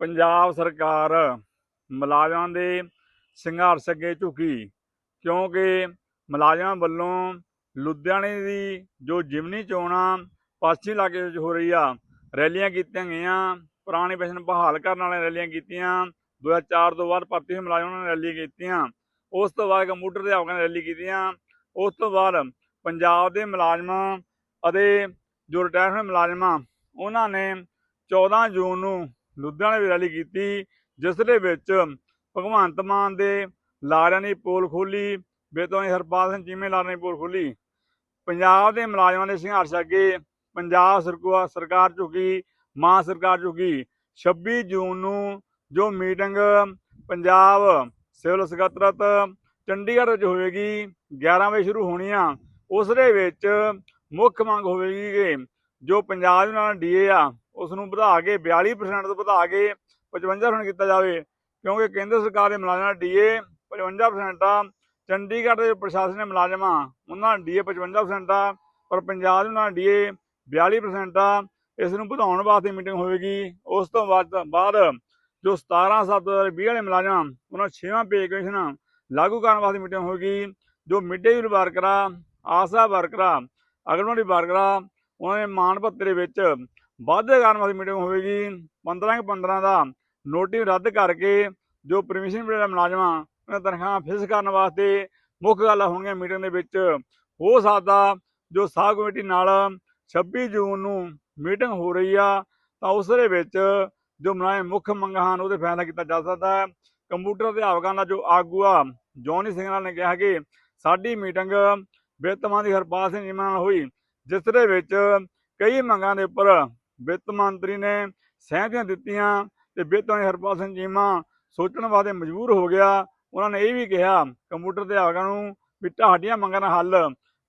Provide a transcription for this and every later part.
ਪੰਜਾਬ ਸਰਕਾਰ ਮੁਲਾਜ਼ਮਾਂ ਦੇ ਸੰਘਰਸ਼ ਅੱਗੇ ਝੁਕੀ, ਕਿਉਂਕਿ ਮੁਲਾਜ਼ਮਾਂ ਵੱਲੋਂ ਲੁਧਿਆਣੇ ਦੀ ਜੋ ਜਿਮਨੀ ਚੋਣਾਂ ਪੱਛਮੀ ਇਲਾਕੇ ਵਿੱਚ ਹੋ ਰਹੀ ਆ, ਰੈਲੀਆਂ ਕੀਤੀਆਂ ਗਈਆਂ, ਪੁਰਾਣੇ ਪੈਸ਼ਨ ਬਹਾਲ ਕਰਨ ਵਾਲੀਆਂ ਰੈਲੀਆਂ ਕੀਤੀਆਂ 2004 ਤੋਂ ਬਾਅਦ ਭਰਤੀ ਹੋਏ ਮੁਲਾਜ਼ਮਾਂ ਨੇ ਰੈਲੀ ਕੀਤੀਆਂ, ਉਸ ਤੋਂ ਬਾਅਦ ਕੰਪਿਊਟਰ ਦੇ ਆਵਾਂ ਨੇ ਰੈਲੀ ਕੀਤੀਆਂ, ਉਸ ਤੋਂ ਬਾਅਦ ਪੰਜਾਬ ਦੇ ਮੁਲਾਜ਼ਮਾਂ ਅਤੇ ਜੋ ਰਿਟਾਇਰ ਹੋਏ ਮੁਲਾਜ਼ਮਾਂ, ਉਹਨਾਂ ਨੇ 14 ਜੂਨ ਨੂੰ ਲੁਧਿਆਣੇ ਵਿੱਚ ਰੈਲੀ ਕੀਤੀ, ਜਿਸ ਦੇ ਵਿੱਚ ਭਗਵੰਤ ਮਾਨ ਦੇ ਲਾਰਿਆਂ ਦੀ ਪੋਲ ਖੋਲੀ ਬੇਤੋਂ ਹਰਪਾਲ ਸਿੰਘ ਚੀਮੇ ਲਾਰਿਆਂ ਦੀ ਪੋਲ ਖੋਲੀ ਪੰਜਾਬ ਦੇ ਮੁਲਾਜ਼ਮਾਂ ਦੇ ਸੰਘਰਸ਼ ਅੱਗੇ ਪੰਜਾਬ ਸਰਕਾਰ ਸਰਕਾਰ ਝੁਕੀ ਮਾਂ ਸਰਕਾਰ ਝੁਕੀ। 26 ਜੂਨ ਨੂੰ ਜੋ ਮੀਟਿੰਗ ਪੰਜਾਬ ਸਿਵਲ ਸਕੱਤਰਤ ਚੰਡੀਗੜ੍ਹ ਵਿੱਚ ਹੋਵੇਗੀ 11 ਵਜੇ ਸ਼ੁਰੂ ਹੋਣੀ ਆ। ਉਸ ਦੇ ਵਿੱਚ ਮੁੱਖ ਮੰਗ ਹੋਵੇਗੀ ਕਿ ਜੋ ਪੰਜਾਬ ਨਾਲ ਡੀਏ ਆ ਉਸ ਨੂੰ ਵਧਾ ਕੇ 42% ਤੋਂ ਵਧਾ ਕੇ 55% ਕੀਤਾ ਜਾਵੇ, ਕਿਉਂਕਿ ਕੇਂਦਰ ਸਰਕਾਰ ਦੇ ਮੁਲਾਜ਼ਮਾਂ ਦਾ ਡੀਏ 55% ਆ, ਚੰਡੀਗੜ੍ਹ ਦੇ ਪ੍ਰਸ਼ਾਸਨ ਦੇ ਮੁਲਾਜ਼ਮਾਂ, ਉਹਨਾਂ ਦਾ ਡੀਏ 55% ਆ, ਪਰ ਪੰਜਾਬ ਦੇ ਉਹਨਾਂ ਦਾ ਡੀਏ 42% ਆ ਇਸ ਨੂੰ ਵਧਾਉਣ ਵਾਸਤੇ ਮੀਟਿੰਗ ਹੋਵੇਗੀ। ਉਸ ਤੋਂ ਬਾਅਦ ਬਾਅਦ ਜੋ 17 7 2020 ਵਾਲੇ ਮੁਲਾਜ਼ਮ, ਉਹਨਾਂ 6ਵਾਂ ਪੇ ਕਮਿਸ਼ਨ ਲਾਗੂ ਕਰਨ ਵਾਸਤੇ ਮੀਟਿੰਗ ਹੋਵੇਗੀ। ਜੋ ਮਿਡ ਡੇ ਮੀਲ ਵਰਕਰਾਂ ਆਸਾ ਵਰਕਰਾਂ ਅਗਨਵਾੜੀ ਵਰਕਰਾਂ, ਉਹਨਾਂ ਦੇ ਮਾਣ ਭੱਤੇ ਵਿੱਚ ਵਾਧੇ ਕਰਨ ਵਾਸਤੇ ਮੀਟਿੰਗ ਹੋਵੇਗੀ। 15 15 ਦਾ ਨੋਟਿਸ ਰੱਦ ਕਰਕੇ ਜੋ ਪਰਮਿਸ਼ਨ ਮਿਲਿਆ ਮੁਲਾਜ਼ਮਾਂ, ਉਹਨਾਂ ਤਨਖਾਹਾਂ ਫਿਕਸ ਕਰਨ ਵਾਸਤੇ ਮੁੱਖ ਗੱਲ ਹੋਣਗੀਆਂ ਮੀਟਿੰਗ ਦੇ ਵਿੱਚ। ਹੋ ਸਕਦਾ ਜੋ ਸਾਹ ਕਮੇਟੀ ਨਾਲ 26 ਜੂਨ ਨੂੰ ਮੀਟਿੰਗ ਹੋ ਰਹੀ ਆ, ਤਾਂ ਉਸ ਦੇ ਵਿੱਚ ਜੋ ਮੁਲਾਜ਼ਮ ਮੁੱਖ ਮੰਗਾਂ ਹਨ, ਉਹਦੇ ਫੈਸਲਾ ਕੀਤਾ ਜਾ ਸਕਦਾ ਹੈ। ਕੰਪਿਊਟਰ ਅਧਿਆਪਕਾਂ ਦਾ ਜੋ ਆਗੂ ਆ, ਜੋਨੀ ਸਿੰਘ ਨੇ ਕਿਹਾ ਕਿ ਸਾਡੀ ਮੀਟਿੰਗ ਵਿੱਤ ਮੰਤਰੀ ਹਰਪਾਲ ਸਿੰਘ ਜੀ ਨਾਲ ਹੋਈ, ਜਿਸ ਦੇ ਵਿੱਚ ਕਈ ਮੰਗਾਂ ਦੇ ਉੱਪਰ ਵਿੱਤ ਮੰਤਰੀ ਨੇ ਸਹਿਮਤੀਆਂ ਦਿੱਤੀਆਂ ਤੇ ਵਿੱਤ ਮੰਤਰੀ ਹਰਪਾਲ ਸਿੰਘ ਚੀਮਾ ਸੋਚਣ ਵਾਸਤੇ ਮਜਬੂਰ ਹੋ ਗਿਆ। ਉਹਨਾਂ ਨੇ ਇਹ ਵੀ ਕਿਹਾ, ਕੰਪਿਊਟਰ ਅਧਿਆਪਕਾਂ ਨੂੰ ਵੀ ਤੁਹਾਡੀਆਂ ਮੰਗਾਂ ਦਾ ਹੱਲ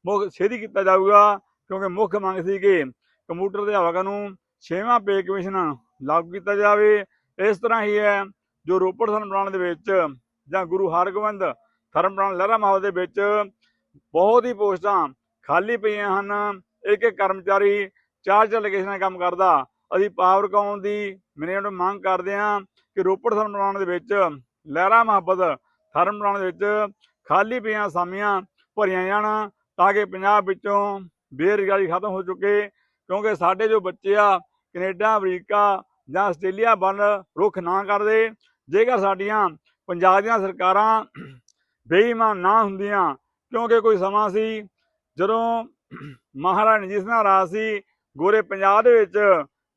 ਮੁੱਖ ਛੇਤੀ ਕੀਤਾ ਜਾਊਗਾ, ਕਿਉਂਕਿ ਮੁੱਖ ਮੰਗ ਸੀ ਕਿ ਕੰਪਿਊਟਰ ਅਧਿਆਪਕਾਂ ਨੂੰ ਛੇਵਾਂ ਪੇ ਕਮਿਸ਼ਨ ਲਾਗੂ ਕੀਤਾ ਜਾਵੇ। ਇਸ ਤਰ੍ਹਾਂ ਹੀ ਹੈ, ਜੋ ਰੋਪੜ ਥਰਮ ਪਲਾਨ ਦੇ ਵਿੱਚ ਜਾਂ ਗੁਰੂ ਹਰਗੋਬਿੰਦ ਥਰਮ ਪਲਾਨ ਲਹਿਰਾ ਮਾਹੌਲ ਦੇ ਵਿੱਚ ਬਹੁਤ ਹੀ ਪੋਸਟਾਂ ਖਾਲੀ ਪਈਆਂ ਹਨ। ਇੱਕ ਇੱਕ ਕਰਮਚਾਰੀ ਚਾਰ ਚਾਰ ਲੋਕੇਸ਼ਨਾਂ 'ਤੇ ਕੰਮ ਕਰਦਾ। ਅਸੀਂ ਪਾਵਰਕੌਮ ਦੀ ਮੈਨੇਜਮੈਂਟ ਮੰਗ ਕਰਦੇ ਹਾਂ ਕਿ ਰੋਪੜ ਥਰਮ ਪਲਾਨ ਦੇ ਵਿੱਚ, ਲਹਿਰਾ ਮੁਹੱਬਤ ਥਰਮ ਪਲਾਨ ਦੇ ਵਿੱਚ ਖਾਲੀ ਪਈਆਂ ਅਸਾਮੀਆਂ ਭਰੀਆਂ ਜਾਣ ਤਾਂ ਕਿ ਪੰਜਾਬ ਵਿੱਚੋਂ ਬੇਰੁਜ਼ਗਾਰੀ ਖਤਮ ਹੋ ਚੁੱਕੇ। ਕਿਉਂਕਿ ਸਾਡੇ ਜੋ ਬੱਚੇ ਆ, ਕੈਨੇਡਾ, ਅਮਰੀਕਾ ਜਾਂ ਆਸਟ੍ਰੇਲੀਆ ਵੱਲ ਰੁਖ ਨਾ ਕਰਦੇ, ਜੇਕਰ ਸਾਡੀਆਂ ਪੰਜਾਬ ਦੀਆਂ ਸਰਕਾਰਾਂ ਬੇਈਮਾਨ ਨਾ ਹੁੰਦੀਆਂ, ਕਿਉਂਕਿ ਕੋਈ ਸਮਾਂ ਸੀ ਜਦੋਂ ਮਹਾਰਾਜਾ ਰਣਜੀਤ ਸਿੰਘ ਰਾਜ ਸੀ ਗੋਰੇ ਪੰਜਾਬ ਦੇ ਵਿੱਚ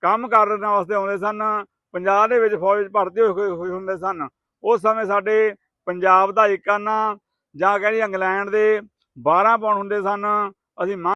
ਕੰਮ ਕਰਨ ਵਾਸਤੇ ਆਉਂਦੇ ਸਨ ਪੰਜਾਬ ਦੇ ਵਿੱਚ ਫੌਜ ਵਿੱਚ ਭਰਤੀ ਹੋਏ ਹੋਏ ਹੁੰਦੇ ਸਨ। ਉਸ ਸਮੇਂ ਸਾਡੇ ਪੰਜਾਬ ਦਾ ਇੱਕ ਆਨਾ ਜਾਂ ਕਹਿੰਦੇ ਇੰਗਲੈਂਡ ਦੇ 12 ਪਾਉਣ ਹੁੰਦੇ ਸਨ। ਅਸੀਂ ਮੰਗ